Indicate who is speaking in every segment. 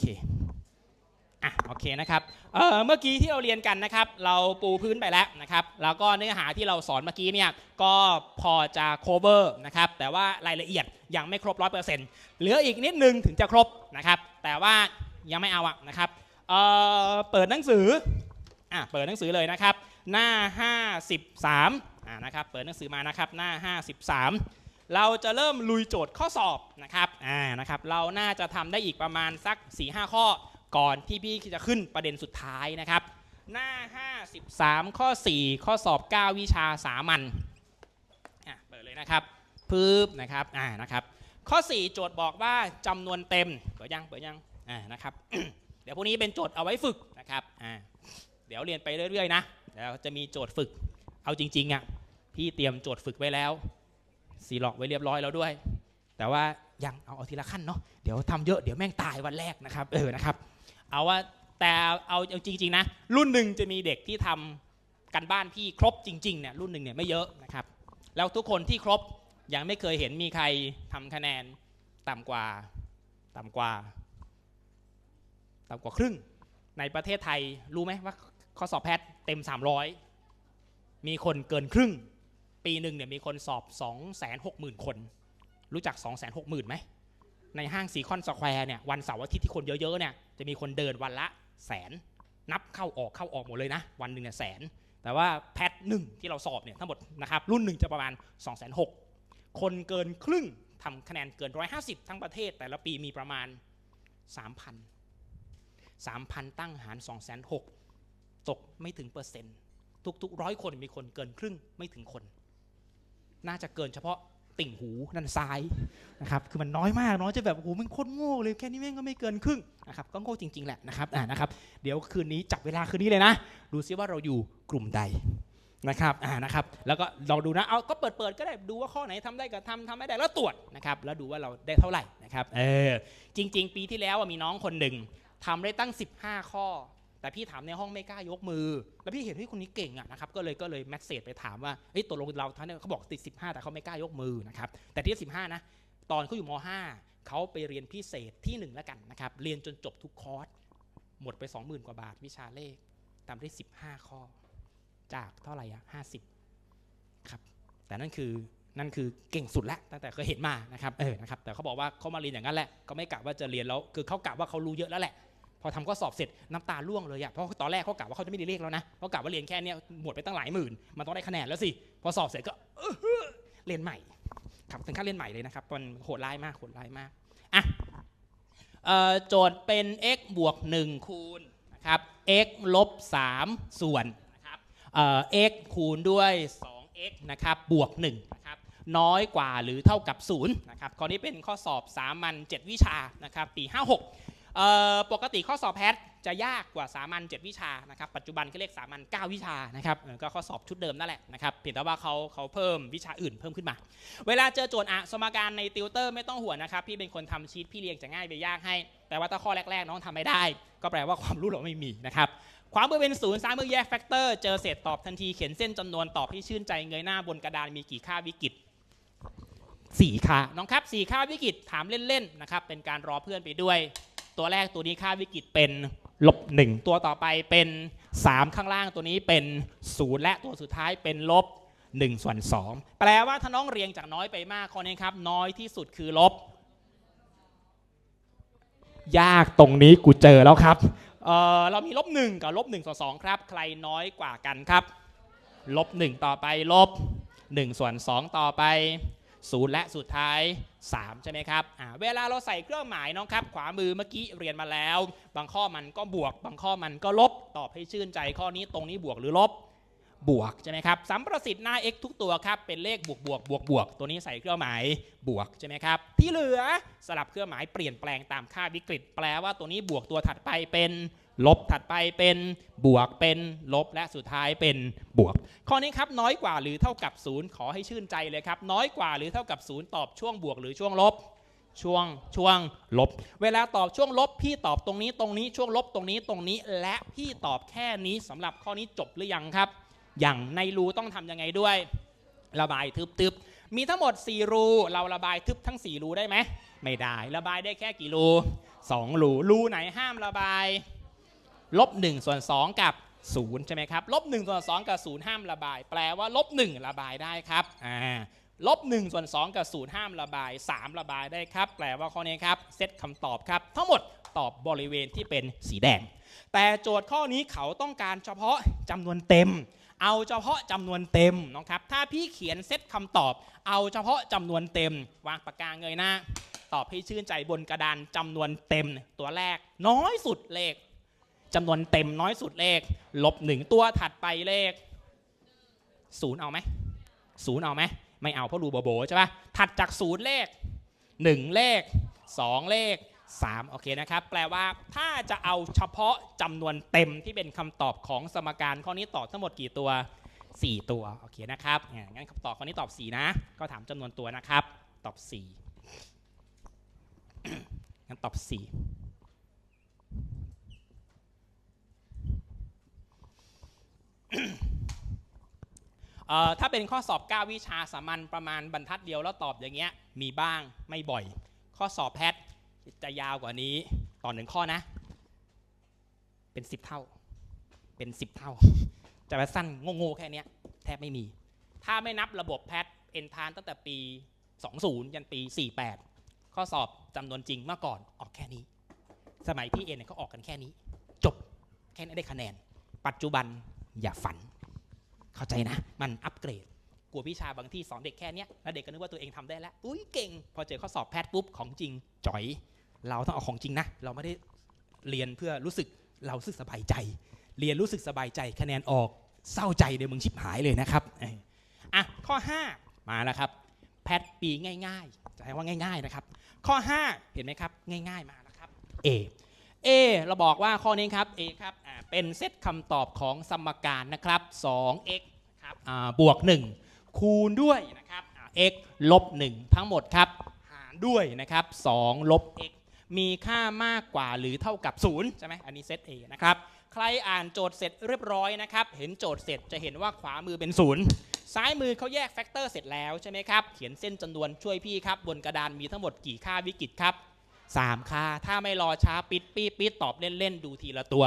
Speaker 1: เคอะโอเคนะครับเออเมื่อกี้ที่เราเรียนกันนะครับ เราปูพื้นไปแล้วนะครับ แล้วก็เนื้อหาที่เราสอนเมื่อกี้เนี่ยก็พอจะ cover นะครับแต่ว่ารายละเอียดยังไม่ครบ100%เหลืออีกนิดนึงถึงจะครบนะครับ แต่ว่ายังไม่เอาอะนะครับเออเปิดหนังสืออะเปิดหนังสือเลยนะครับ หน้า 53อ่านะครับเปิดหนังสือมานะครับหน้า 53 เราจะเริ่มลุยโจทย์ข้อสอบนะครับอ่านะครับ เราน่าจะทำได้อีกประมาณสัก 4-5 ข้อ ก่อนที่พี่จะขึ้นประเด็นสุดท้ายนะครับ หน้า 53 ข้อ 4 ข้อสอบ 9 วิชาสามัญอะเปิดเลยนะครับปึ๊บนะครับอ่านะครับ ข้อ 4 โจทย์บอกว่าจำนวนเต็มเปิดยังเปิดยังอ่านะครับ เดี๋ยวพวกนี้เป็นโจทย์เอาไว้ฝึกนะครับอ่าเดี๋ยวเรียนไปเรื่อยๆนะเดี๋ยวจะมีโจทย์ฝึกเอาจริงๆอะพี่เตรียมโจทย์ฝึกไว้แล้ว ซีล็อกไว้เรียบร้อยแล้วด้วย แต่ว่ายังเอาเอาทีละขั้นเนาะเดี๋ยวทำเยอะเดี๋ยวแม่งตายวันแรกนะครับเออนะครับเอาว่าแต่เอาเอาจริงๆนะรุ่นหนึ่งจะมีเด็กที่ทำกันบ้านพี่ครบจริงๆเนี่ยรุ่นหนึ่งเนี่ยไม่เยอะนะครับแล้วทุกคนที่ครบยังไม่เคยเห็นมีใครทำคะแนนต่ำกว่าต่ำกว่าต่ำกว่าครึ่ง ในประเทศไทยรู้ไหมว่าข้อสอบแพทย์เต็ม 300 มีคนเกินครึ่ง ปีหนึ่งเนี่ยมีคนสอบ 260,000 คน รู้จัก 260,000ไหม ในห้างซีคอนสแควร์เนี่ยวันเสาร์อาทิตย์ที่คนเยอะๆเนี่ยจะมีคนเดินวันละแสน นับเข้าออกเข้าออกหมดเลยนะ วันหนึ่งเนี่ยแสน แต่ว่าแพทหนึ่งที่เราสอบเนี่ยทั้งหมดนะครับรุ่นหนึ่งจะประมาณ 2 6 0 0 0คนเกินครึ่งทำคะแนนเกิน 150 ทั้งประเทศ แต่ละปีมีประมาณ 3,000 3,000 ตั้งหาร 2 6 0 0 0ตกไม่ถึงเปอร์เซ็นต์ ทุกๆร้อยคนมีคนเกินครึ่งไม่ถึงคน น่าจะเกินเฉพาะติ่งหูด้านซ้ายนะครับคือมันน้อยมากน้อยจะแบบโอ้โหมันโคตรโง่เลยแค่นี้แม่งก็ไม่เกินครึ่งนะครับก็โง่จริง ๆ แหละนะครับอ่านะครับเดี๋ยวคืนนี้จับเวลาคืนนี้เลยนะ ดูซิว่าเราอยู่กลุ่มใดนะครับอ่านะครับแล้วก็ลองดูนะเอาก็เปิดเปิดๆก็ได้ดูว่าข้อไหนทำได้ก็ทำทำไม่ได้แล้วตรวจนะครับแล้วดูว่าเราได้เท่าไหร่นะครับเออจริง ๆ ปีที่แล้วมีน้องคนหนึ่งทำได้ตั้ง 15 ข้อ แต่พี่ถามในห้องไม่กล้ายกมือ แล้วพี่เห็นเฮ้ยคนนี้เก่งอะนะครับก็เลยก็เลยแมสเซจไปถามว่าเฮ้ยตกลงเราท่านเนี่ยเขาบอกติด 15 แต่เขาไม่กล้ายกมือนะครับแต่ที่15นะตอนเขาอยู่ม 5เขาไปเรียนพิเศษที่หนึ่งแล้วกันนะครับเรียนจนจบทุกคอร์สหมดไป 20,000 กว่าบาทวิชาเลขทำได้ 15 ข้อ จากเท่าไหร่อะ50ครับแต่นั่นคือนั่นคือเก่งสุดแล้วตั้งแต่เคยเห็นมานะครับเออนะครับแต่เขาบอกว่าเขามาเรียนอย่างนั้นแหละก็ไม่กะว่าจะเรียนแล้วคือเขากะว่าเขารู้เยอะแล้วแหละ อทำข้อสอบเสร็จน้ำตาร่วงเลยอะเพราะตอนแรกเขากะว่าเขาจะไม่ได้เลขแล้วนะเขากะว่าเรียนแค่เนี้ยหมดไปตั้งหลายหมื่นมันต้องได้คะแนนแล้วสิพอสอบเสร็จก็เรียนใหม่ครับถึงขั้นเรียนใหม่เลยนะครับมันโหดร้ายมากโหดร้ายมากอะโจทย์เป็น x บวก1คูณนะครับ x ลบ3ส่วนนะครับเอ่อ x คูณด้วย 2x นะครับบวก1นะครับน้อยกว่าหรือเท่ากับ0นะครับข้อนี้เป็นข้อสอบสามัญ7วิชานะครับปี 56 ปกติข้อสอบแพทจะยากกว่าสามัญ7วิชานะครับปัจจุบันเขาเรียกสามัญ9วิชานะครับก็ข้อสอบชุดเดิมนั่นแหละนะครับเพียงแต่ว่าเขาเขาเพิ่มวิชาอื่นเพิ่มขึ้นมา เวลาเจอโจทย์อะสมการในติวเตอร์ไม่ต้องห่วงนะครับพี่เป็นคนทำชีตพี่เรียงจะง่ายไปยากให้ แต่ว่าถ้าข้อแรกๆน้องทำไม่ได้ ก็แปลว่าความรู้เราไม่มีนะครับขวามือเป็นศูนย์ซ้ายมือแยกแฟกเตอร์เจอเศษตอบทันทีเขียนเส้นจำนวนตอบให้ชื่นใจเงยหน้าบนกระดานมีกี่ค่าวิกฤตสี่ค่าน้องครับสี่ค่าวิกฤตถามเล่นๆนะครับเป็นการรอเพื่อนไปด้วย ตัวแรกตัวนี้ค่าวิกฤตเป็นลบหนึ่งตัวต่อไปเป็น 3 ข้างล่างตัวนี้เป็นศูนย์และตัวสุดท้ายเป็นลบ1ส่วน2แปลว่าถ้าน้องเรียงจากน้อยไปมากข้อนี้ครับ น้อยที่สุดคือลบ ยากตรงนี้กูเจอแล้วครับเออเรามีลบ1กับลบ1ส่วน2ครับ ใครน้อยกว่ากันครับลบ1ต่อไปลบ1ส่วน2ต่อไป 0และสุดท้าย 3 ใช่ไหมครับเวลาเราใส่เครื่องหมายน้องครับ ขวามือเมื่อกี้เรียนมาแล้ว บางข้อมันก็บวก บางข้อมันก็ลบ ตอบให้ชื่นใจข้อนี้ตรงนี้บวกหรือลบบวกใช่ไหมครับสัมประสิทธิ์หน้า x ทุกตัวครับเป็นเลขบวกบวกบวกบวกตัวนี้ใส่เครื่องหมายบวกใช่ไหมครับที่เหลือสลับเครื่องหมายเปลี่ยนแปลงตามค่าวิกฤต แปลว่าตัวนี้บวกตัวถัดไปเป็น ลบถัดไปเป็นบวกเป็นลบและสุดท้ายเป็นบวก ข้อนี้ครับน้อยกว่าหรือเท่ากับศูนย์ขอให้ชื่นใจเลยครับ น้อยกว่าหรือเท่ากับศูนย์ตอบช่วงบวกหรือช่วงลบช่วงช่วงลบ เวลาตอบช่วงลบ พี่ตอบตรงนี้ตรงนี้ช่วงลบตรงนี้ตรงนี้ และพี่ตอบแค่นี้สำหรับข้อนี้จบหรือยังครับ อย่างในรูต้องทำยังไงด้วย ระบายทึบๆมีทั้งหมด 4 รู เราระบายทึบทั้ง 4 รูได้ไหมไม่ได้ ระบายได้แค่กี่รู 2 รูรูไหนห้ามระบาย ลบ1ส่วน2กับ0ใช่ไหมครับลบ1ส่วน2กับ0ห้ามระบาย แปลว่าลบ1ระบายได้ครับอ่าลบ1ส่วน2กับ0ห้ามระบาย 3 ระบายได้ครับ แปลว่าข้อนี้ครับเซตคำตอบครับ ทั้งหมดตอบบริเวณที่เป็นสีแดง แต่โจทย์ข้อนี้เขาต้องการเฉพาะจำนวนเต็ม เอาเฉพาะจำนวนเต็มนะครับ ถ้าพี่เขียนเซตคำตอบ เอาเฉพาะจำนวนเต็ม วางปากกาเงยหน้า ตอบให้ชื่นใจบนกระดานจำนวนเต็ม ตัวแรกน้อยสุดเลข จำนวนเต็มน้อยสุดเลข ลบหนึ่งตัวถัดไปเลขศูนย์เอาไหมศูนย์เอาไหมไม่เอาเพราะรูโบโบใช่ปะถัดจากศูนย์เลขหนึ่งเลขสองเลขสามโอเคนะครับ แปลว่าถ้าจะเอาเฉพาะจำนวนเต็มที่เป็นคำตอบของสมการข้อนี้ตอบทั้งหมดกี่ตัว 4 ตัวโอเคนะครับงั้นคำตอบข้อนี้ตอบ 4 นะ ก็ถามจำนวนตัวนะครับ ตอบ4งั้นตอบ 4เอ่อ ถ้าเป็นข้อสอบ 9 วิชาสามัญประมาณบรรทัดเดียวแล้วตอบอย่างเงี้ยมีบ้างไม่บ่อย ข้อสอบแพทย์จะยาวกว่านี้ต่อหนึ่งข้อนะ เป็น 10 เท่า เป็น 10 เท่า จะไปสั้นโง่ๆแค่เนี้ยแทบไม่มี ถ้าไม่นับระบบแพทเอนทานตั้งแต่ปี 20 ยันปี 48 ข้อสอบจำนวนจริงเมื่อก่อนออกแค่นี้ สมัยพี่เอ็นเนี่ยเขาออกกันแค่นี้ จบแค่นี้ได้คะแนน ปัจจุบัน อย่าฝัน เข้าใจนะ มันอัปเกรด กลัววิชาบางที่สอนเด็กแค่เนี้ยแล้วเด็กก็นึกว่าตัวเองทำได้แล้ว อุ้ยเก่ง พอเจอข้อสอบแพทย์ปุ๊บของจริงจ่อย เราต้องเอาของจริงนะ เราไม่ได้เรียนเพื่อรู้สึกเราสึกสบายใจ เรียนรู้สึกสบายใจ คะแนนออกเศร้าใจเดี๋ยวมึงชิบหายเลยนะครับอ้ยอะข้อ 5 มาแล้วครับ แพทปีง่ายๆจะให้ว่าง่าย ๆนะครับ ข้อ 5 เห็นไหมครับ ง่าย ๆมาแล้วครับ A A เราบอกว่าข้อนี้ครับ A ครับ เป็นเซตคำตอบของสมการนะครับ 2x ครับอ่าบวก 1 คูณด้วยนะครับอ่า x ลบ 1 ทั้งหมดครับ หารด้วยนะครับ2ลบ x มีค่ามากกว่าหรือเท่ากับ 0 ใช่ไหมอันนี้เซต A นะครับ ใครอ่านโจทย์เสร็จเรียบร้อยนะครับ เห็นโจทย์เสร็จจะเห็นว่าขวามือเป็น 0 ซ้ายมือเขาแยกแฟกเตอร์เสร็จแล้วใช่ไหมครับ เขียนเส้นจำนวนช่วยพี่ครับ บนกระดานมีทั้งหมดกี่ค่าวิกฤตครับ 3 ค่า ถ้าไม่รอช้าปิดปีดปิดตอบเล่น ๆ ดูทีละตัว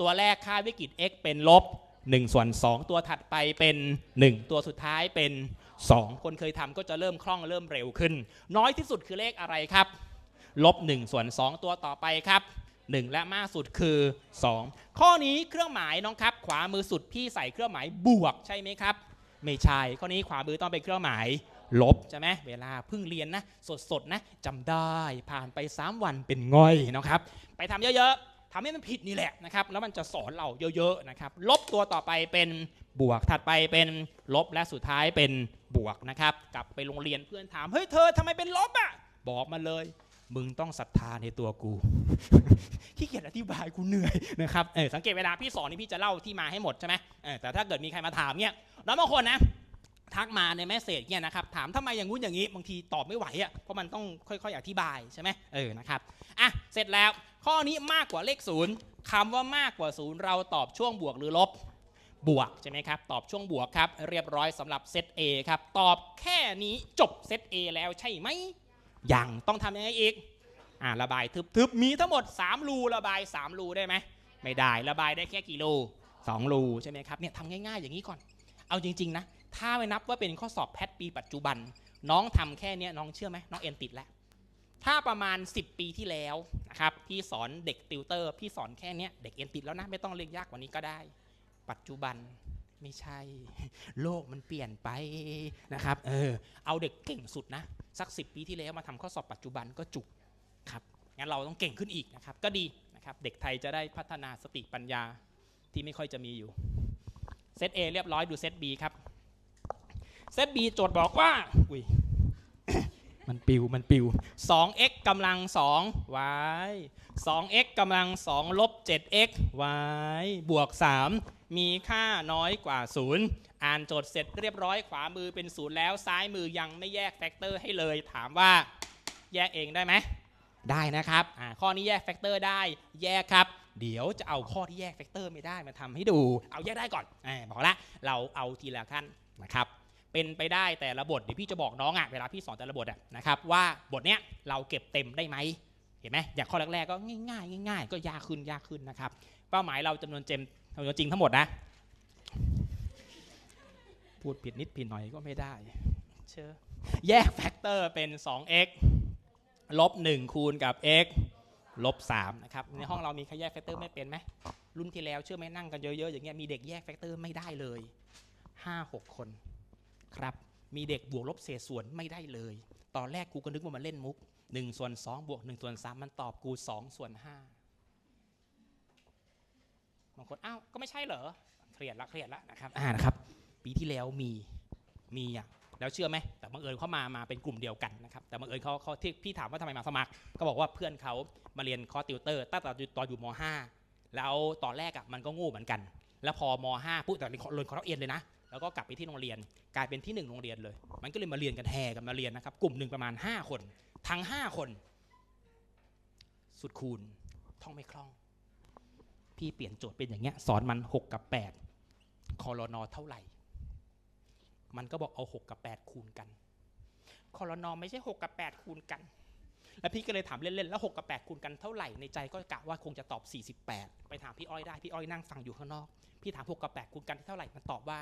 Speaker 1: ตัวแรกค่าวิกฤต x เป็นลบ1ส่วน2 ตัวถัดไปเป็น 1 ตัวสุดท้ายเป็น 2 คนเคยทำก็จะเริ่มคล่องเริ่มเร็วขึ้น น้อยที่สุดคือเลขอะไรครับลบ1ส่วน 2 ตัวต่อไปครับ 1 และมากสุดคือ 2 ข้อนี้เครื่องหมายน้องครับ ขวามือสุดพี่ใส่เครื่องหมายบวกใช่ไหมครับ ไม่ใช่ข้อนี้ขวามือต้องเป็นเครื่องหมายลบใช่ไหมเวลาเพิ่งเรียนนะ สดๆนะจำได้ผ่านไป 3 วันเป็นง่อยนะครับ ไปทำเยอะๆ ทำให้มันผิดนี่แหละนะครับแล้วมันจะสอนเราเยอะๆนะครับลบตัวต่อไปเป็นบวกถัดไปเป็นลบและสุดท้ายเป็นบวกนะครับ กลับไปโรงเรียนเพื่อนถามเฮ้ยเธอทำไมเป็นลบอะบอกมาเลย มึงต้องศรัทธาในตัวกูขี้เกียจอธิบายกูเหนื่อยนะครับเออสังเกตเวลาพี่สอนนี่พี่จะเล่าที่มาให้หมดใช่ไหมเออแต่ถ้าเกิดมีใครมาถามเนี่ยแล้วบางคนนะทักมาในแมสเซจเนี่ยนะครับถามทำไมอย่างงู้นอย่างนี้บางทีตอบไม่ไหวอะเพราะมันต้องค่อย ๆ อธิบายใช่ไหมเออนะครับอะเสร็จแล้ว ข้อนี้มากกว่าเลขศูนย์คำว่ามากกว่าศูนย์เราตอบช่วงบวกหรือลบบวกใช่ไหมครับ ตอบช่วงบวกครับ เรียบร้อยสำหรับเซต A ครับ ตอบแค่นี้จบเซต A แล้วใช่ไหมยังต้องทำยังไงอีกอ่าระบายทึบๆ มีทั้งหมด 3 รูระบาย 3 รูได้ไหมไม่ได้ระบายได้แค่กี่รู2รูใช่ไหมครับเนี่ยทำง่ายๆ อย่างนี้ก่อน เอาจริง ๆ นะ ถ้าไม่นับว่าเป็นข้อสอบแพทปีปัจจุบัน น้องทำแค่นี้น้องเชื่อไหมน้องเอ็นติดแล้ว ถ้าประมาณ 10 ปีที่แล้วนะครับพี่สอนเด็กติวเตอร์พี่สอนแค่เนี้ยเด็กเอ็นติดแล้วนะไม่ต้องเรียนยากกว่านี้ก็ได้ ปัจจุบันไม่ใช่ โลกมันเปลี่ยนไปนะครับเออเอาเด็กเก่งสุดนะ สัก 10 ปีที่แล้วมาทำข้อสอบปัจจุบันก็จุกครับงั้นเราต้องเก่งขึ้นอีกนะครับก็ดีนะครับเด็กไทยจะได้พัฒนาสติปัญญาที่ไม่ค่อยจะมีอยู่เซต A เรียบร้อยดูเซต B ครับเซต B โจทย์บอกว่าอุ้ย มันปิวมันปิว 2x กำลัง2ไว้ 2x กำลัง2ลบ 7x ไว้บวก 3 มีค่าน้อยกว่า 0 อ่านโจทย์เสร็จเรียบร้อยขวามือเป็น 0 แล้วซ้ายมือยังไม่แยกแฟกเตอร์ให้เลย ถามว่าแยกเองได้ไหม ได้นะครับอ่าข้อนี้แยกแฟกเตอร์ได้แยกครับ เดี๋ยวจะเอาข้อที่แยกแฟกเตอร์ไม่ได้มาทำให้ดู เอาแยกได้ก่อนอาบอกละเราเอาทีละขั้นนะครับ เป็นไปได้แต่ละบทเดี๋ยวพี่จะบอกน้องอะ่ะเวลาพี่สอนแต่ละบทอะนะครับว่าบทเนี้ยเราเก็บเต็มได้ไหมเห็นไหมอย่างข้อแรกๆก็ง่ายๆง่ายๆก็ยากขึ้นยากขึ้นนะครับเป้าหมายเราจำนวนเจมจำนวนจริงทั้งหมดนะพูดผิดนิดผิดหน่อยก็ไม่ได้เชื่อแยกแฟกเตอร์เป็น 2x ลบ 1 คูณกับ x ลบ3นะครับในห้องเรามีใครแยกแฟกเตอร์ไม่เป็นไหมรุ่นที่แล้วเชื่อไหมนั่งกันเยอะๆอย่างเงี้ยมีเด็กแยกแฟกเตอร์ไม่ได้เลย 5-6 คน ครับ มีเด็กบวกลบเศษส่วนไม่ได้เลย ตอนแรกกูก็นึกว่ามันเล่นมุก1ส่วน2บวก1ส่วน3มันตอบกู2ส่วน5บางคนอ้าวก็ไม่ใช่เหรอเครียดละเครียดละนะครับอ่านะครับ ปีที่แล้วมีมีอะแล้วเชื่อไหมแต่บังเอิญเขามามาเป็นกลุ่มเดียวกันนะครับแต่บังเอิญเขาเขาที่พี่ถามว่าทำไมมาสมัคร ก็บอกว่าเพื่อนเขามาเรียนคอร์สติวเตอร์ตั้งแต่ตอนอยู่ม .5 แล้วตอนแรกอะมันก็โง่เหมือนกัน แล้วพอม .5 ปุ๊บแต่เรียนคอร์สเอ็นเลยนะ แล้วก็กลับไปที่โรงเรียน กลายเป็นที่หนึ่งโรงเรียนเลย มันก็เลยมาเรียนกันแห่กันมาเรียนนะครับ กลุ่มหนึ่งประมาณ 5 คน ทั้ง 5 คน สุดคูณท่องไม่คล่อง พี่เปลี่ยนโจทย์เป็นอย่างเงี้ย สอนมัน 6 กับ 8คอรนอเท่าไหร่ มันก็บอกเอา 6 กับ 8 คูณกันคอรนอไม่ใช่ 6 กับ 8 คูณกัน แล้วพี่ก็เลยถามเล่นๆ แล้ว 6 กับ 8 คูณกันเท่าไหร่ ในใจก็กะว่าคงจะตอบ 48 ไปถามพี่อ้อยได้ พี่อ้อยนั่งฟังอยู่ข้างนอก พี่ถาม6กับ8คูณกันเท่าไหร่มันตอบว่า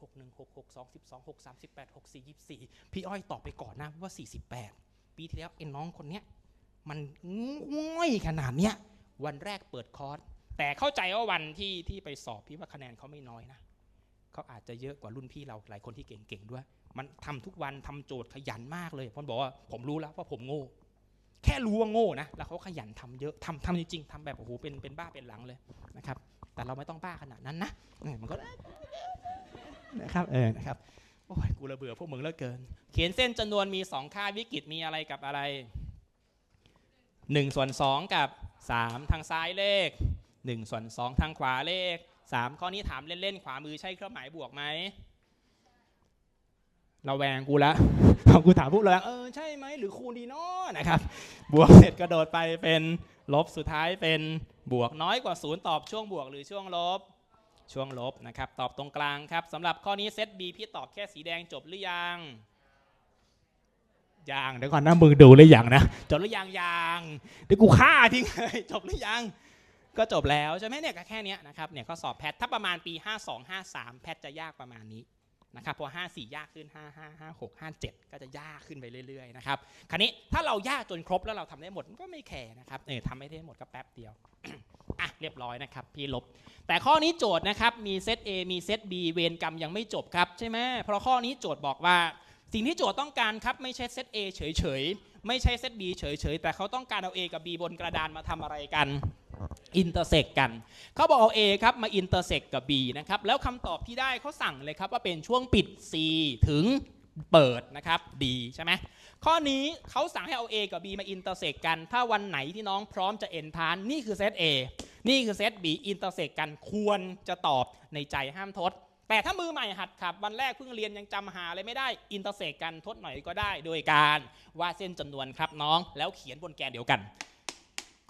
Speaker 1: 6 1 6 6 2 12 6 3 8 6 4 24 พี่อ้อยตอบไปก่อนนะว่า 48 ปีที่แล้วไอ้น้องคนเนี้ยมันง่อยขนาดเนี้ยวันแรกเปิดคอร์สแต่เข้าใจว่าวันที่ที่ไปสอบพี่ว่าคะแนนเขาไม่น้อยนะเขาอาจจะเยอะกว่ารุ่นพี่เราหลายคนที่เก่งๆด้วย มันทำทุกวันทำโจทย์ขยันมากเลยผมบอกว่าผมรู้แล้วว่าผมโง่ แค่รู้ว่าโง่นะแล้วเขาขยันทำเยอะทำทำจริงๆทำแบบโอ้โหเป็นเป็นบ้าเป็นหลังเลยนะครับ แต่เราไม่ต้องบ้าขนาดนั้นนะเออมันก็นะครับเออนะครับโอ้ยกูระเบื่อพวกมึงเหลือเกิน เขียนเส้นจำนวนมีสองค่าวิกฤตมีอะไรกับอะไรหนึ่งส่วนสองกับสามทางซ้ายเลขหนึ่งส่วนสองทางขวาเลขสามข้อนี้ถามเล่นๆขวามือใช่เครื่องหมายบวกไหมเราแวงกูละกูถามพวกเราเออใช่ไหมหรือคูณดีเนาะนะครับ บวกเสร็จกระโดดไปเป็น ลบสุดท้ายเป็นบวกน้อยกว่าศูนย์ตอบช่วงบวกหรือช่วงลบ ช่วงลบนะครับ ตอบตรงกลางครับสำหรับข้อนี้เซต B พี่ตอบแค่สีแดงจบหรือยังยังเดี๋ยวก่อนนะมึงดูหรือยังนะจบหรือยังยังเดี๋ยวกูฆ่าทิ้งเลยจบหรือยังก็จบแล้วใช่ไหมเนี่ยก็แค่เนี้ยนะครับเนี่ยข้อสอบแพทถ้าประมาณปี 52 53 แพทจะยากประมาณนี้ นะครับพอ 54 ยากขึ้น 55 56 57 ก็จะยากขึ้นไปเรื่อยๆนะครับคราวนี้ถ้าเรายากจนครบแล้วเราทำได้หมดก็ไม่แคร์นะครับเออทำไม่ได้หมดก็แป๊บเดียวอะเรียบร้อยนะครับพี่ลบ แต่ข้อนี้โจทย์นะครับมีเซต A มีเซต B เวรกรรมยังไม่จบครับใช่ไหมเพราะข้อนี้โจทย์บอกว่า สิ่งที่โจทย์ต้องการครับไม่ใช่เซต A เฉยๆไม่ใช่เซต B เฉยๆแต่เขาต้องการเอา A กับ B บนกระดานมาทำอะไรกัน อินเตอร์เซกกันเขาบอกเอา A ครับมาอินเตอร์เซกกับ B นะครับแล้วคำตอบที่ได้เขาสั่งเลยครับว่าเป็นช่วงปิด C ถึงเปิดนะครับ D ใช่ไหมข้อนี้เขาสั่งให้เอา A กับ B มาอินเตอร์เซกกัน ถ้าวันไหนที่น้องพร้อมจะเอ็นพานนี่คือเซต A นี่คือเซต B อินเตอร์เซกกันควรจะตอบในใจห้ามทด แต่ถ้ามือใหม่หัดขับ วันแรกเพิ่งเรียนยังจำหาอะไรไม่ได้อินเตอร์เซกกันทดหน่อยก็ได้ โดยการวาดเส้นจำนวนครับน้อง แล้วเขียนบนแกนเดียวกัน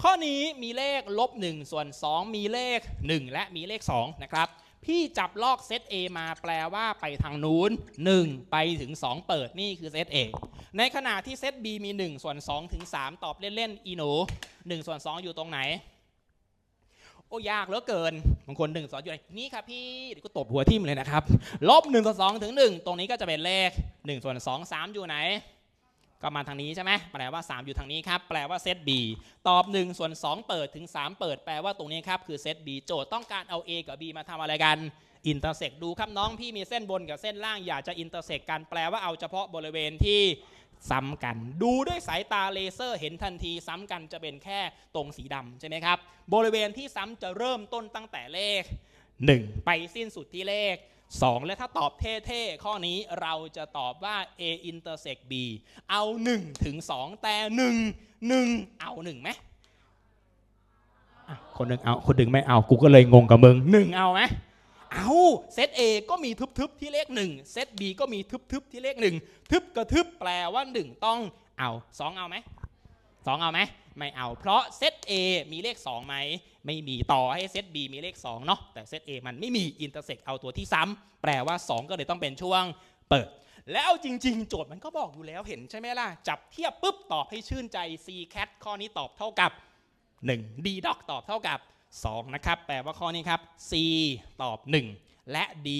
Speaker 1: ข้อนี้มีเลขลบ1ส่วน 2 มีเลข 1 และมีเลข 2 นะครับ พี่จับลอกเซต A มาแปลว่าไปทางนู้น 1 ไปถึง 2 เปิดนี่คือเซต A ในขณะที่เซต B มี 1 ส่วน 2 ถึง 3 ตอบเล่น ๆ อีหนู1ส่วน 2 อยู่ตรงไหน โอ้ยากเหลือเกินบางคนหนึ่งสอนอยู่ไหนนี่ครับพี่เดี๋ยวก็ตบหัวทิ่มเลยนะครับลบ1ส่วน2ถึง 1 ตรงนี้ก็จะเป็นเลข 1 ส่วน 2 3 อยู่ไหน ก็มาทางนี้ใช่ไหมแปลว่า 3 อยู่ทางนี้ครับ แปลว่าเซต B ตอบ 1 ส่วน 2 เปิดถึง 3 เปิด แปลว่าตรงนี้ครับ คือเซต B โจทย์ต้องการเอา A กับ B มาทำอะไรกัน อินเตอร์เซกดูครับน้องพี่มีเส้นบนกับเส้นล่างอยากจะอินเตอร์เซกกันแปลว่าเอาเฉพาะบริเวณที่ซ้ำกัน ดูด้วยสายตาเลเซอร์เห็นทันทีซ้ำกันจะเป็นแค่ตรงสีดำใช่ไหมครับ บริเวณที่ซ้ำจะเริ่มต้นตั้งแต่เลข 1 ไปสิ้นสุดที่เลข 2 และถ้าตอบเท่ๆ ข้อนี้เราจะตอบว่า A intersect B เอา 1 ถึง 2 แต่ 1 1 เอา1ไหมอะคนหนึ่งเอาคนหนึ่งไม่เอากูก็เลยงงกับมึง 1 เอาไหมเอาเซต A ก็มีทึบๆที่เลข 1 เซต B ก็มีทึบๆที่เลข 1 ทึบกับทึบแปลว่า 1 ต้องเอา 2 เอาไหม 2 เอาไหมไม่เอา เพราะเซต A มีเลข 2 ไหม ไม่มีต่อให้เซต B มีเลข 2 เนาะแต่เซต A มันไม่มีอินเตอร์เซกเอาตัวที่ซ้ำแปลว่า 2 ก็เลยต้องเป็นช่วงเปิด แล้วจริง ๆ โจทย์มันก็บอกอยู่แล้วเห็นใช่ไหมล่ะ จับเทียบปุ๊บตอบให้ชื่นใจ c cat ข้อนี้ตอบเท่ากับ 1 d doc ตอบเท่ากับ 2 นะครับ แปลว่าข้อนี้ครับ c ตอบ 1 และ d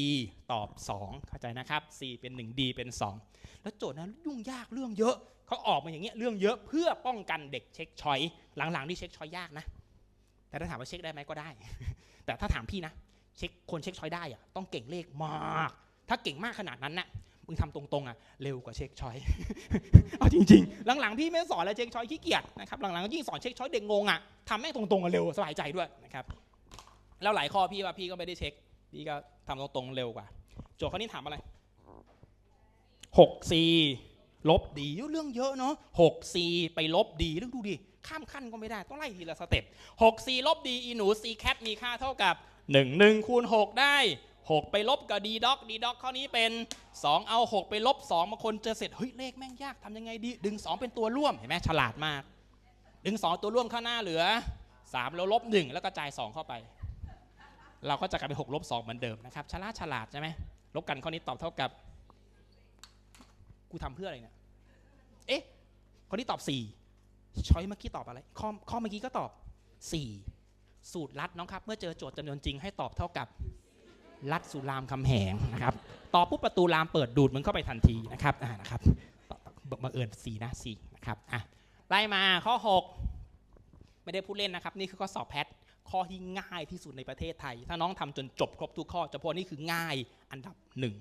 Speaker 1: ตอบ 2 เข้าใจนะครับ c เป็น 1 d เป็น 2 แล้วโจทย์นั้นยุ่งยากเรื่องเยอะ เขาออกมาอย่างเงี้ยเรื่องเยอะเพื่อป้องกันเด็กเช็คชอยหลังๆที่เช็คชอยยากนะ แต่ถ้าถามว่าเช็คได้ไหมก็ได้ แต่ถ้าถามพี่นะเช็คคนเช็คชอยได้อะต้องเก่งเลขมาก ถ้าเก่งมากขนาดนั้นนะมึงทำตรงๆอะเร็วกว่าเช็คชอยเอาจริงๆ หลังๆพี่ไม่สอนแล้วเช็คชอยขี้เกียจนะครับหลังๆยิ่งสอนเช็คชอยเด็กงงอะทำแม่งตรงๆอะเร็วสบายใจด้วยนะครับแล้วหลายข้อพี่ว่าพี่ก็ไม่ได้เช็คพี่ก็ทำตรงๆเร็วกว่า โจทย์ข้อนี้ถามอะไรหกซี ลบดีเรื่องเยอะเนาะหกซีไปลบดีเรื่องดูดิข้ามขั้นก็ไม่ได้ต้องไล่ทีละสเต็ปหกซีลบดีอีหนูซีแคทมีค่าเท่ากับหนึ่งหนึ่งคูณหกได้หกไปลบกับดีด็อกดีด็อกข้อนี้เป็นสองเอาหกไปลบสองบางคนเจอเสร็จเฮ้ยเลขแม่งยากทำยังไงดีดึงสองเป็นตัวร่วมเห็นไหมฉลาดมาก ดึงสองตัวร่วมข้างหน้าเหลือสามแล้วลบหนึ่งแล้วก็จ่ายสองเข้าไป เราก็จะกลายเป็นหกลบสองเหมือนเดิมนะครับฉลาดฉลาดใช่ไหมลบกันข้อนี้ตอบเท่ากับ กูทำเพื่ออะไรเนี่ย เอ๊ะ คนที่ตอบสี่ช้อยเมื่อกี้ตอบอะไร ข้อข้อเมื่อกี้ก็ตอบสี่สูตรลัดน้องครับ เมื่อเจอโจทย์จำนวนจริงให้ตอบเท่ากับลัดสุรามคำแหงนะครับ ตอบปุ๊บประตูรามเปิดดูดมันเข้าไปทันทีนะครับอ่านะครับบังเอิญสี่นะสี่นะครับอะไล่มาข้อ 6 ไม่ได้พูดเล่นนะครับ นี่คือข้อสอบแพทข้อที่ง่ายที่สุดในประเทศไทย ถ้าน้องทำจนจบครบทุกข้อจะพอนี่คือง่ายอันดับหนึ่ง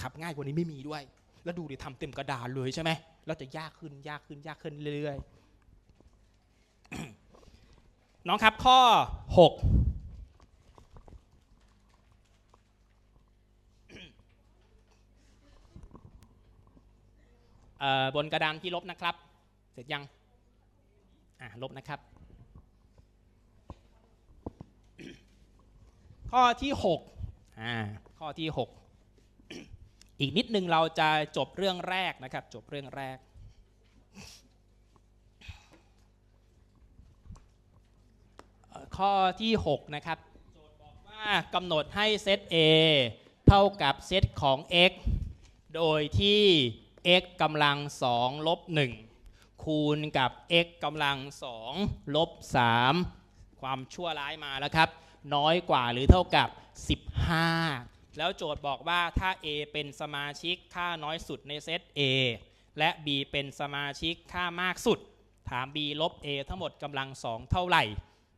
Speaker 1: ครับง่ายกว่านี้ไม่มีด้วย แล้วดูดิทำเต็มกระดานเลยใช่ไหมแล้วจะยากขึ้นยากขึ้นยากขึ้นเรื่อยๆน้องครับข้อ 6บนกระดานที่ลบนะครับ เสร็จยัง อ่าลบนะครับ ข้อที่6อ่า ข้อที่ 6 อีกนิดนึงเราจะจบเรื่องแรกนะครับ จบเรื่องแรก ข้อที่ 6 นะครับ โจทย์บอกว่ากำหนดให้เซต A เท่ากับเซตของ x โดยที่ x กำลัง2ลบ1คูณกับ x กำลัง2ลบ3ความชั่วร้ายมาแล้วครับ น้อยกว่าหรือเท่ากับ 15 แล้วโจทย์บอกว่าถ้า A เป็นสมาชิกค่าน้อยสุดในเซต A และ B เป็นสมาชิกค่ามากสุด ถาม B ลบ A ทั้งหมดกำลังสองเท่าไหร่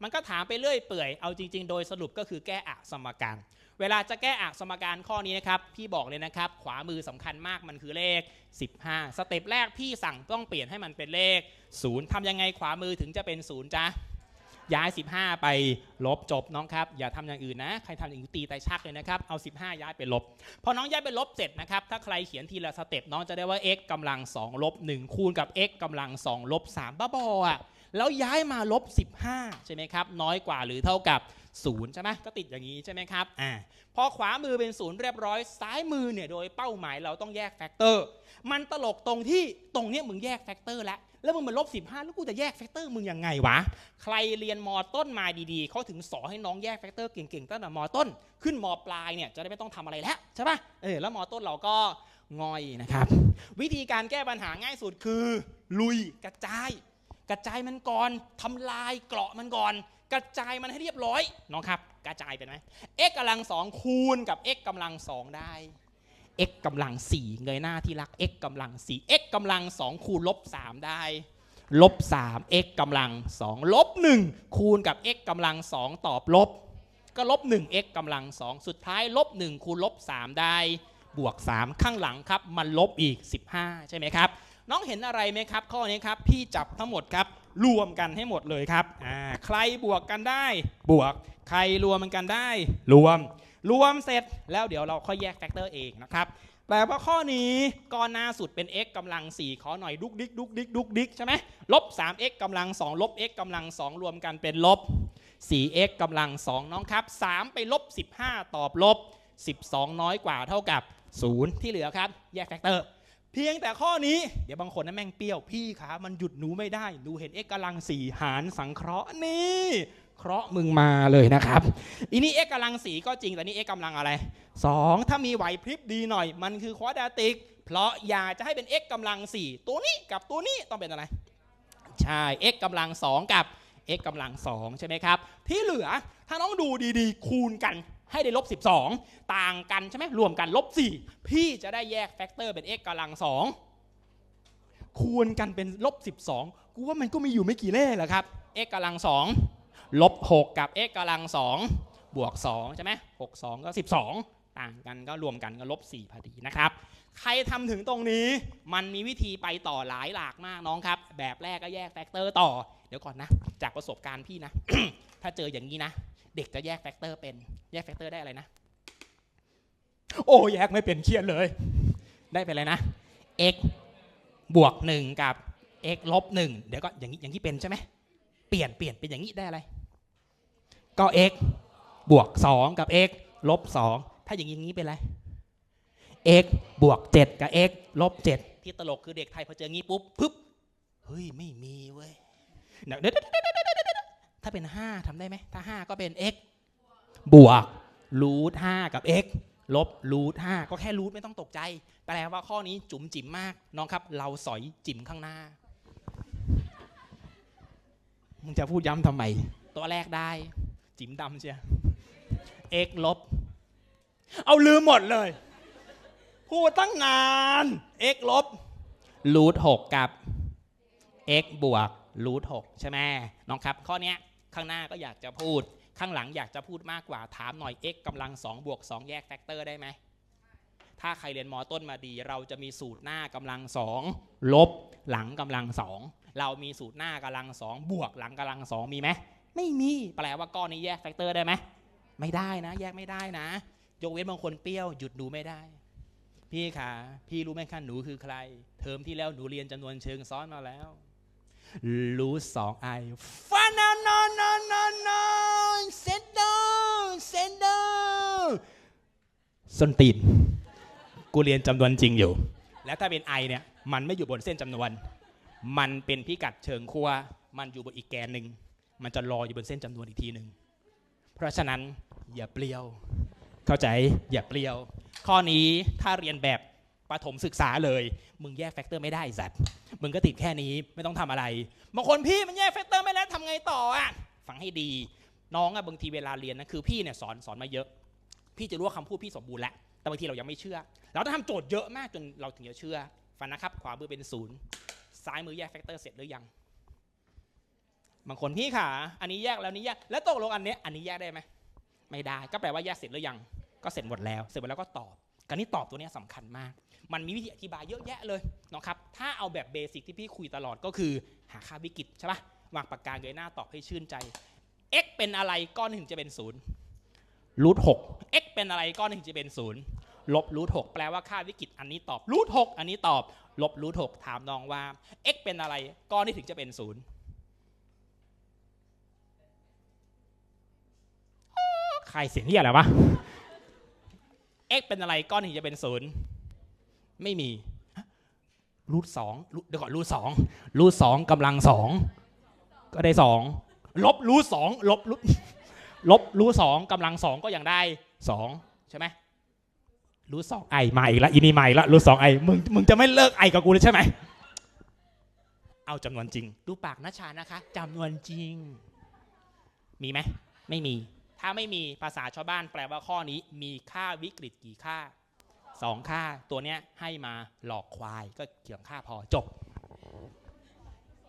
Speaker 1: มันก็ถามไปเรื่อยเปื่อย เอาจริง ๆ โดยสรุปก็คือแก้อะสมการ เวลาจะแก้อะสมการข้อนี้นะครับ พี่บอกเลยนะครับ ขวามือสำคัญมากมันคือเลข 15 สเต็ปแรกพี่สั่งต้องเปลี่ยนให้มันเป็นเลข 0ทำยังไงขวามือถึงจะเป็น 0จ้ะ ย้าย 15 ไปลบจบน้องครับ อย่าทำอย่างอื่นนะ ใครทำอย่างอื่นตีไตชักเลยนะครับเอา 15 ย้ายไปลบ พอน้องย้ายไปลบเสร็จนะครับ ถ้าใครเขียนทีละสเต็ปน้องจะได้ว่า x กำลัง2ลบ1คูณกับ x กำลัง2ลบ3บ้าบออะแล้วย้ายมาลบ 15 ใช่ไหมครับ น้อยกว่าหรือเท่ากับ0ใช่ไหมก็ติดอย่างนี้ใช่ไหมครับอ่าพอขวามือเป็นศูนย์เรียบร้อยซ้ายมือเนี่ยโดยเป้าหมายเราต้องแยกแฟกเตอร์มันตลกตรงที่ตรงเนี้ยมึงแยกแฟกเตอร์แล้ว แล้วมึงมาลบ15แล้วกูจะแยกแฟกเตอร์มึงยังไงวะ ใครเรียนมอต้นมาดีๆเขาถึงสอนให้น้องแยกแฟกเตอร์เก่งๆตั้งแต่มอต้น ขึ้นมอปลายเนี่ยจะได้ไม่ต้องทำอะไรแล้วใช่ปะเออแล้วมอต้นเราก็งอยนะครับ วิธีการแก้ปัญหาง่ายสุดคือ ลุยกระจาย กระจายมันก่อนทำลายเกราะมันก่อน กระจายมันให้เรียบร้อยน้องครับ กระจายเป็นไหม x กำลังสองคูณกับ x กำลังสองได้ x กำลังสี่เงยหน้าที่รัก x กำลังสี่ x กำลังสองคูณลบสามได้ ลบสาม x กำลังสองลบหนึ่งคูณกับ x กำลังสองตอบลบ ก็ลบหนึ่ง x กำลังสองสุดท้าย ลบหนึ่งคูณลบสามได้ บวก 3 ข้างหลังครับ มันลบอีก 15 ใช่ไหมครับ น้องเห็นอะไรไหมครับ ข้อนี้ครับ พี่จับทั้งหมดครับ รวมกันให้หมดเลยครับ ใครบวกกันได้ บวก ใครรวมกันได้ รวม รวมเสร็จแล้วเดี๋ยวเราค่อยแยกแฟกเตอร์เองนะครับแปลว่าข้อนี้ก้อนหน้าสุดเป็น x กำลัง 4 ขอหน่อยดุกดิกดุกดิกดุกดิกใช่ไหมลบ 3x กำลัง 2 ลบ x กำลัง 2 รวมกันเป็นลบ 4x กำลัง 2 น้องครับ 3 ไปลบ 15 ตอบลบ 12 น้อยกว่าเท่ากับ 0 ที่เหลือครับ แยกแฟกเตอร์ เพียงแต่ข้อนี้เดี๋ยวบางคนนะแม่งเปรี้ยวพี่ขามันหยุดหนูไม่ได้หนูเห็น x กำลัง 4 หารสังเคราะห์นี่ เคราะห์มึงมาเลยนะครับอีนี่ x กำลัง4ก็จริงแต่นี่ x กำลังอะไร 2 ถ้ามีไหวพริบดีหน่อย มันคือควอดาติก เพราะอยากจะให้เป็น x กำลัง 4 ตัวนี้กับตัวนี้ต้องเป็นอะไร ใช่ x กำลัง 2 กับ x กำลัง 2 ใช่ไหมครับ ที่เหลือถ้าน้องดูดีๆ คูณกันให้ได้ลบ 12 ต่างกันใช่ไหมรวมกันลบ 4 พี่จะได้แยกแฟกเตอร์เป็น x กำลัง 2 คูณกันเป็นลบ 12 กูว่ามันก็มีอยู่ไม่กี่เลขแหละครับ x กำลัง 2 ลบ6กับ x กำลัง2บวก2ใช่ไหม6 2ก็12 ต่างกันก็รวมกันก็ลบ4พอดีนะครับใครทำถึงตรงนี้มันมีวิธีไปต่อหลายหลากมากน้องครับ แบบแรกก็แยกแฟกเตอร์ต่อ เดี๋ยวก่อนนะ จากประสบการณ์พี่นะ ถ้าเจออย่างนี้นะ เด็กจะแยกแฟกเตอร์เป็นแยกแฟกเตอร์ได้อะไรนะ โอ้แยกไม่เป็นเครียดเลย ได้เป็นอะไรนะ x บวก1กับ x ลบ1เดี๋ยวก็อย่างนี้อย่างนี้เป็นใช่ไหมเปลี่ยนเปลี่ยนเป็นอย่างนี้ได้อะไร ก็ x บวก 2 กับ x ลบ 2 ถ้าอย่างนี้อย่างนี้เป็นไร x บวก 7 กับ x ลบ 7 ที่ตลกคือเด็กไทยพอเจองี้ปุ๊บปึ๊บเฮ้ย ไม่มีเว้ยเดี๋ยวถ้าเป็น 5ทำได้ไหม ถ้า 5 ก็เป็น x บวกรูท5กับ x ลบรูท5ก็แค่รูทไม่ต้องตกใจ แปลว่าข้อนี้จุ๋มจิ๋มมาก น้องครับ เราสอยจิ๋มข้างหน้า มึงจะพูดย้ำทำไม ตัวแรกได้ จิ๋มดำเชีย x ลบ เอาลืมหมดเลย พูดตั้งนาน x ลบรูทหกกับ x บวกรูทหกใช่ไหมน้องครับ ข้อนี้ข้างหน้าก็อยากจะพูด ข้างหลังอยากจะพูดมากกว่า ถามหน่อย x กำลัง2บวก2 แยกแฟกเตอร์ได้ไหม ถ้าใครเรียนมอต้นมาดี เราจะมีสูตรหน้ากำลัง2ลบหลังกำลัง2เรามีสูตรหน้ากำลัง2บวกหลังกำลัง2มีไหม ไม่มีแปลว่าก้อนนี้แยกแฟกเตอร์ได้ไหมไม่ได้นะ แยกไม่ได้นะ ยกเว้นบางคนเปรี้ยวหยุดดูไม่ได้ พี่ขาพี่รู้ไหมคะหนูคือใคร เทอมที่แล้วหนูเรียนจำนวนเชิงซ้อนมาแล้ว รู้สองไอฟานานานานานานเซนโดเซนโดส้นตีนกูเรียนจำนวนจริงอยู่ แล้วถ้าเป็นไอเนี่ย มันไม่อยู่บนเส้นจำนวน มันเป็นพิกัดเชิงขั้วมันอยู่บนอีกแกนหนึ่ง มันจะรออยู่บนเส้นจำนวนอีกทีหนึ่งเพราะฉะนั้นอย่าเปรี้ยว เข้าใจอย่าเปรี้ยว ข้อนี้ถ้าเรียนแบบประถมศึกษาเลย มึงแยกแฟกเตอร์ไม่ได้สัตว์มึงก็ติดแค่นี้ไม่ต้องทำอะไรบางคนพี่มันแยกแฟกเตอร์ไม่ได้ทำไงต่ออะฟังให้ดี น้องอะบางทีเวลาเรียนนะคือพี่เนี่ยสอนสอนมาเยอะ พี่จะรู้ว่าคำพูดพี่สมบูรณ์แล้วแต่บางทีเรายังไม่เชื่อ เราต้องทำโจทย์เยอะมากจนเราถึงจะเชื่อ ฟังนะครับ ขวามือเป็นศูนย์ซ้ายมือแยกแฟกเตอร์เสร็จหรือยัง บางคนพี่ขาอันนี้แยกแล้วนี้แยกแล้วตกลงอันเนี้ยอันนี้แยกได้ไหมไม่ได้ก็แปลว่าแยกเสร็จหรือยัง ก็เสร็จหมดแล้วเสร็จหมดแล้วก็ตอบการนี้ตอบตัวเนี้ยสำคัญมาก มันมีวิธีอธิบายเยอะแยะเลยนะครับถ้าเอาแบบเบสิกที่พี่คุยตลอดก็คือหาค่าวิกฤตใช่ปะวางปากกาเงยหน้าตอบให้ชื่นใจ x เป็นอะไรก้อนหนึ่งจะเป็นศูนย์รูทหก x เป็นอะไรก้อนหนึ่งจะเป็นศูนย์ลบรูทหกแปลว่าค่าวิกฤตอันนี้ตอบรูทหกอันนี้ตอบ ลบรูทหกถามน้องว่า x เป็นอะไรก้อนที่ถึงจะเป็นศูนย์ ใครเสียงที่อะไรวะ x เป็นอะไรก้อนถึงจะเป็นศูนย์ไม่มีรูทสองเดี๋ยวก่อนรูทสองรูทสองกำลังสองก็ได้สองลบรูทสองลบรูทลบรูทสองกำลังสองก็ยังได้สองใช่ไหมรูทสองไอมาอีกแล้วอินี่มาอีกแล้วรูทสองไอมึงมึงจะไม่เลิกไอกับกูเลยใช่ไหมเอาจำนวนจริง ดูปากนะชานะคะจำนวนจริง มีไหมไม่มี ถ้าไม่มีภาษาชาวบ้านแปลว่าข้อนี้มีค่าวิกฤตกี่ค่าสองค่าตัวเนี้ยให้มาหลอกควายก็เกี่ยงค่าพอจบ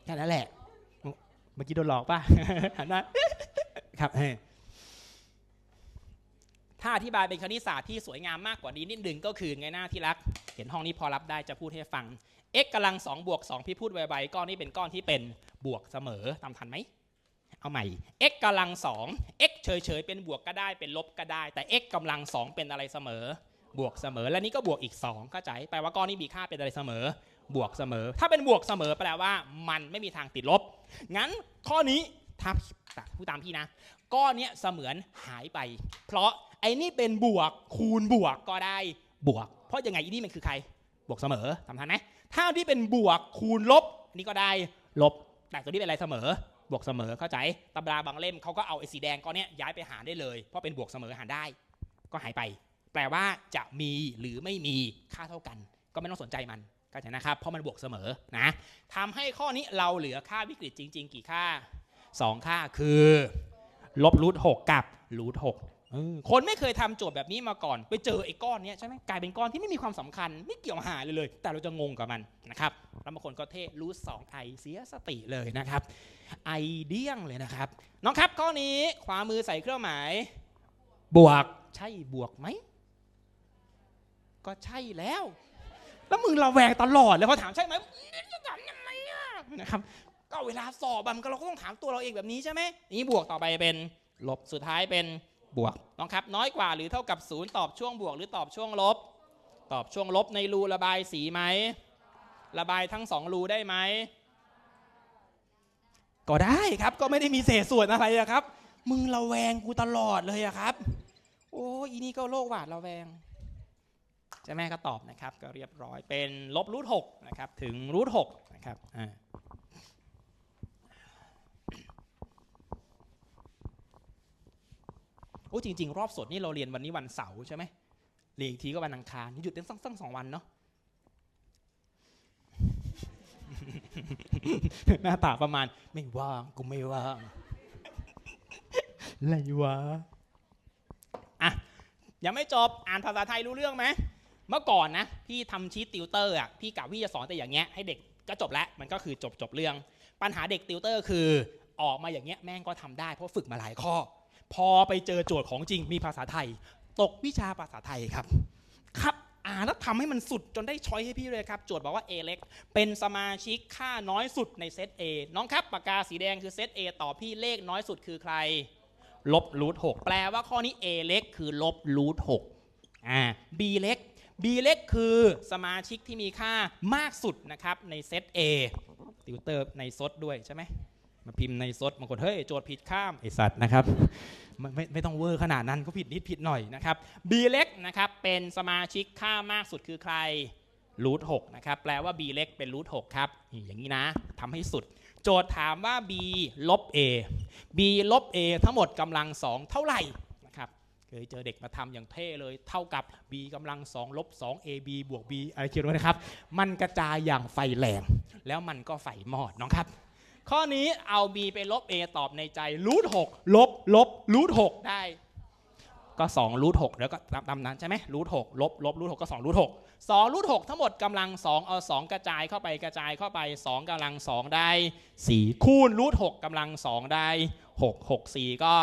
Speaker 1: แค่นั้นแหละเมื่อกี้โดนหลอกป่ะหันหน้าครับถ้าอธิบายเป็นคณิตศาสตร์ที่สวยงามมากกว่านี้นิดนึงก็คือไงหน้าที่รัก เห็นห้องนี้พอรับได้จะพูดให้ฟัง x กำลัง2บวก2พี่พูดไวๆก้อนนี้เป็นก้อนที่เป็นบวกเสมอตามทันไหม เอาใหม่ x กำลัง2 x เฉยๆเป็นบวกก็ได้เป็นลบก็ได้ แต่ x กำลัง2เป็นอะไรเสมอ บวกเสมอ และนี่ก็บวกอีก2เข้าใจแปลว่าก้อนนี้มีค่าเป็นอะไรเสมอ บวกเสมอ ถ้าเป็นบวกเสมอแปลว่ามันไม่มีทางติดลบ งั้นข้อนี้ถ้าผู้ตามพี่นะ ก้อนเนี้ยเสมือนหายไป เพราะไอ้นี่เป็นบวกคูณบวกก็ได้บวก เพราะยังไงอีนี่มันคือใคร บวกเสมอทำทันไหมถ้าที่เป็นบวกคูณลบนี่ก็ได้ลบ แต่ตัวนี้เป็นอะไรเสมอ บวกเสมอเข้าใจตำราบางเล่มเขาก็เอาไอ้สีแดงก้อนเนี้ยย้ายไปหารได้เลย เพราะเป็นบวกเสมอหารได้ ก็หายไป แปลว่าจะมีหรือไม่มีค่าเท่ากัน ก็ไม่ต้องสนใจมันก็จนะครับ เพราะมันบวกเสมอนะทำให้ข้อนี้เราเหลือค่าวิกฤตจริง ๆ กี่ค่า 2 ค่าคือลบรูทหกกับรูทหกคนไม่เคยทำโจทย์แบบนี้มาก่อน ไปเจอไอ้ก้อนนี้ใช่ไหมกลายเป็นก้อนที่ไม่มีความสำคัญ ไม่เกี่ยวหาเลยเลย แต่เราจะงงกับมันนะครับแล้วบางคนก็เทรูทสองไอเสียสติเลยนะครับ ไอเดียงเลยนะครับ น้องครับข้อนี้ขวามือใส่เครื่องหมาย บวกใช่บวกไหม ก็ใช่แล้ว แล้วมึงเระแวงตลอดเลยพอถามใช่ไหมจะถามทำไมอะนะครับก็เวลาสอบมันก็เราก็ต้องถามตัวเราเองแบบนี้ใช่ไหมนี่บวกต่อไปเป็นลบสุดท้ายเป็นบวกน้องครับ น้อยกว่าหรือเท่ากับศูนย์ตอบช่วงบวก หรือตอบช่วงลบ ตอบช่วงลบในรูระบายสีไหมระบายทั้งสองรูได้ไหม ก็ได้ครับก็ไม่ได้มีเศษส่วนอะไรอะครับ มึงระแวงกูตลอดเลยอะครับ โอ้อีนี่ก็โลกหวาดระแวงใช่ไหมก็ตอบนะครับ ก็เรียบร้อยเป็นลบรูทหกนะครับถึงรูทหกนะครับอ่าโอ้จริง ๆ รอบสดนี่เราเรียนวันนี้วันเสาร์ใช่ไหมเรียนอีกทีก็วันอังคารหยุดตั้งตั้งสองวันเนาะ หน้าตาประมาณ ไม่ว่างกูไม่ว่างไรวะอะยังไม่จบอ่านภาษาไทยรู้เรื่องไหมเมื่อก่อนนะพี่ทำชีตติวเตอร์อะพี่กะพี่จะสอนแต่อย่างเงี้ยให้เด็กก็จบแล้วมันก็คือจบจบเรื่อง ปัญหาเด็กติวเตอร์คือออกมาอย่างเงี้ยแม่งก็ทำได้เพราะฝึกมาหลายข้อ พอไปเจอโจทย์ของจริงมีภาษาไทย ตกวิชาภาษาไทยครับ ครับ อ่านแล้วทำให้มันสุดจนได้ช้อยให้พี่เลยครับโจทย์บอกว่า A เล็ก เป็นสมาชิกค่าน้อยสุดในเซต A น้องครับปากกาสีแดงคือเซต A ต่อพี่เลขน้อยสุดคือใคร ลบรูทหกแปลว่าข้อนี้ A เล็กคือลบรูทหกอ่า B เล็ก B เล็กคือสมาชิกที่มีค่ามากสุดนะครับในเซต A ติวเตอร์ในซดด้วยใช่ไหม มาพิมพ์ในซดบางคนเฮ้ยโจทย์ผิดข้ามไอสัตว์นะครับไม่ไม่ไม่ต้องเวอร์ขนาดนั้นก็ผิดนิดผิดหน่อยนะครับ B เล็กนะครับเป็นสมาชิกค่ามากสุดคือใครรูทหกนะครับแปลว่า B เล็กเป็นรูทหกครับอย่างนี้นะทำให้สุด โจทย์ถามว่า b ลบ a b ลบ a ทั้งหมดกำลังสองเท่าไหร่นะครับเคยเจอเด็กมาทำอย่างเท่เลยเท่ากับ b กำลังสองลบ2 ab บวก b อะไรเขียนไว้นะครับ มันกระจายอย่างไฟแรง แล้วมันก็ไฟมอดน้องครับ ข้อนี้เอา b ไปลบ a ตอบในใจรูทหกลบลบรูทหกได้ ก็2รูทหกแล้วก็ตามตามนั้นใช่ไหมรูทหกลบลบรูทหกก็2รูทหกสองรูทหกทั้งหมดกำลังสองเอาสองกระจายเข้าไปกระจายเข้าไปสองกำลังสองได้สี่คูณรูทหกกำลังสองได้หกหกสี่ก็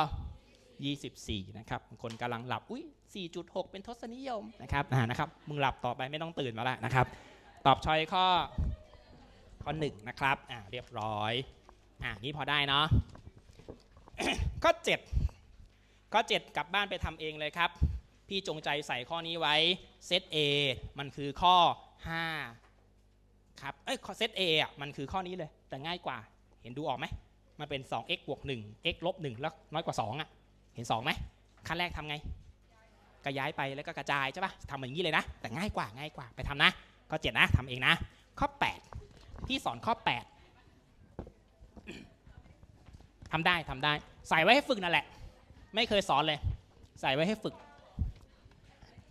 Speaker 1: ยี่สิบสี่นะครับบางคนกำลังหลับ อุ้ยสี่จุดหกเป็นทศนิยมนะครับอ่านะครับ มึงหลับต่อไปไม่ต้องตื่นมาแล้วนะครับ ตอบชอยข้อ ข้อหนึ่งนะครับอ่าเรียบร้อยอ่านี้พอได้เนาะข้อเจ็ดข้อ 7 กลับบ้านไปทำเองเลยครับ พี่จงใจใส่ข้อนี้ไว้เซต A มันคือข้อ 5 ครับ เอ้ยเซต A อะมันคือข้อนี้เลย แต่ง่ายกว่า เห็นดูออกไหม มันเป็น 2x บวก1 x ลบ1แล้วน้อยกว่า 2 อะ เห็น2ไหมขั้นแรกทำไงก็ย้ายไปแล้วก็กระจายใช่ปะทำอย่างนี้เลยนะ แต่ง่ายกว่าง่ายกว่าไปทำนะ ข้อ 7 นะทำเองนะ ข้อ 8 พี่สอนข้อ 8ทำได้ทำได้ ใส่ไว้ให้ฝึกนั่นแหละ ไม่เคยสอนเลย ใส่ไว้ให้ฝึก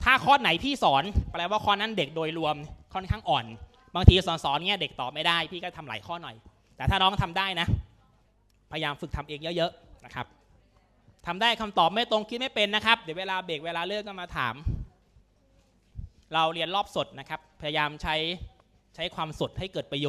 Speaker 1: ถ้าข้อไหนพี่สอนแปลว่าข้อนั้นเด็กโดยรวมค่อนข้างอ่อน บางทีสอนสอนเงี้ยเด็กตอบไม่ได้ พี่ก็ทำหลายข้อหน่อย แต่ถ้าน้องทำได้นะ พยายามฝึกทำเองเยอะๆนะครับทำได้คำตอบไม่ตรงคิดไม่เป็นนะครับ เดี๋ยวเวลาเบรกเวลาเลิกก็มาถาม เราเรียนรอบสดนะครับ พยายามใช้ใช้ความสดให้เกิดประโยชน์